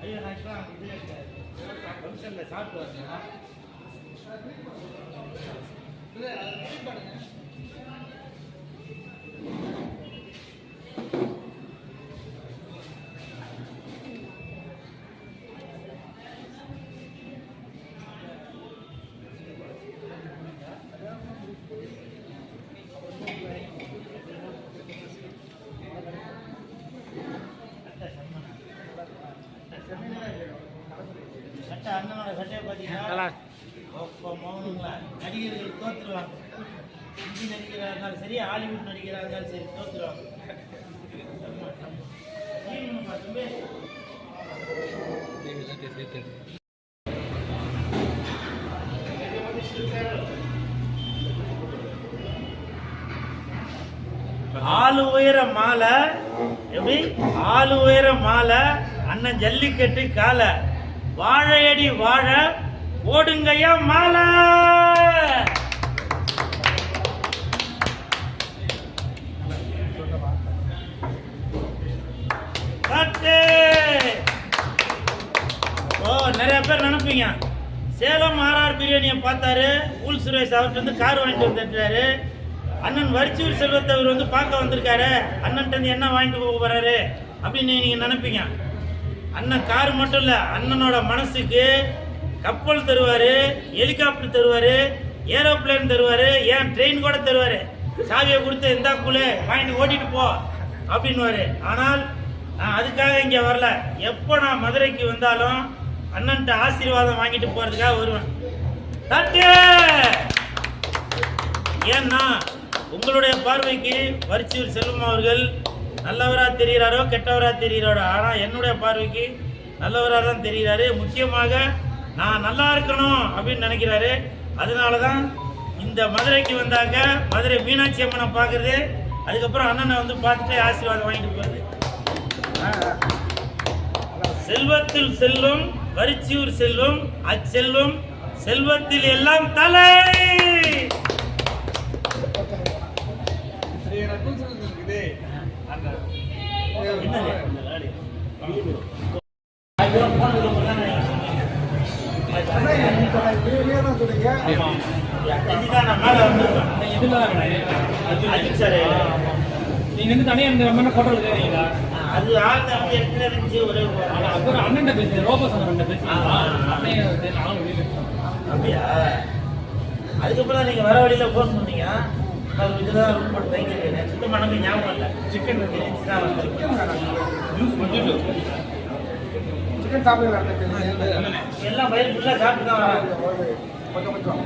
ஐயா நான் ஆக்சுவலாக இது ஃபங்க்ஷனில் சாப்பிட்டு வரேன். சட்டை அண்ணனோட சட்டையை பார்த்தீங்கன்னா நடிகர்கள் தோத்துருவாங்க. ஹிந்தி நடிகராக இருந்தாலும் சரி ஹாலிவுட் நடிகராக இருந்தாலும் சரி தம்பி. ஆளு உயர மாலை எப்படி? ஆளு உயர மாலை அண்ணன் ஜல்லிக்கட்டு காலை. வாழையடி வாழ ஓடுங்கய்யா மாலை. ஓ நிறைய பேர் நினைப்பீங்க. சேலம் ஆர்ஆர் பிரியாணியை பார்த்தாரு. ஊல் சுரேஷ் அவர்கிட்ட வந்து கார் வாங்கிட்டு வந்துட்டாரு அண்ணன் வரிச்சூர் செல்வத்தை அவர் வந்து பார்க்க வந்திருக்காரு. அண்ணன்ட்ட என்ன வாங்கிட்டு போக போறாரு? அப்படின்னு நீங்க நினைப்பீங்க. அண்ணன் கார் மட்டும் இல்ல அண்ணனோட மனசுக்கு கப்பல் தருவாரு ஹெலிகாப்டர் தருவாரு ஏரோப்ளேன் தருவாரு ஏன் ட்ரெயின் கூட தருவாரு. சாவியை கொடுத்து இந்தா குழு வாங்கிட்டு ஓட்டிட்டு போ அப்படின்னுவாரு. ஆனால் நான் அதுக்காக இங்கே வரல. எப்போ நான் மதுரைக்கு வந்தாலும் அண்ணன்ட்ட ஆசீர்வாதம் வாங்கிட்டு போகிறதுக்காக வருவேன். தட்டு! ஏன்னா உங்களுடைய பார்வைக்கு வரிச்சூர் செல்வம் அவர்கள் நல்லவரா தெரிகிறாரோ கெட்டவரா தெரிகிறாரோ. ஆனால் என்னுடைய பார்வைக்கு நல்லவராக தான் தெரிகிறாரு. முக்கியமாக நான் நல்லா இருக்கணும் அப்படின்னு நினைக்கிறாரு. அதனால தான் இந்த மதுரைக்கு வந்தாங்க மதுரை மீனாட்சி அம்மனை பார்க்குறது. அதுக்கப்புறம் அண்ணனை வந்து பார்த்துட்டு ஆசீர்வாதம் வாங்கிட்டு போகிறது செல்வத்தில் செல்வம் வரிச்சியூர் செல்வம் அச்செல்வம் செல்வத்தில் எல்லாம் தலை! என்னது? ஐயோ, phone இதுல போட்டானே. ஆமா. இதுதான் நான் மேல வந்திருக்கேன். அஜித் சார். நீங்க வந்து தனியா இந்த மாதிரி போட்டோ எடுக்கிறீங்களா அது ஆள் தம்பி எட்டுல இருந்துச்சு ஒரே ஒரு- அப்புறம் அண்ணன் பேசுறேன் ரோபோ சந்திரன் பேசுறீங்களா அண்ணன் நானும் வெளியில அப்படியா அதுக்கப்புறம் நீங்க வர வழியில போன் சொன்னீங்க. நான் இதுதான் ரூம் போட்டு சுத்தமாக எனக்கு ஞாபகம் இல்லை. சிக்கன் இருந்துச்சுன்னா வந்திருக்கேன். சிக்கன் சாப்பிடுங்க எல்லாம் வயிறு ஃபுல்லாக சாப்பிட்டு தான் வராங்க. கொஞ்சம் கொஞ்சம்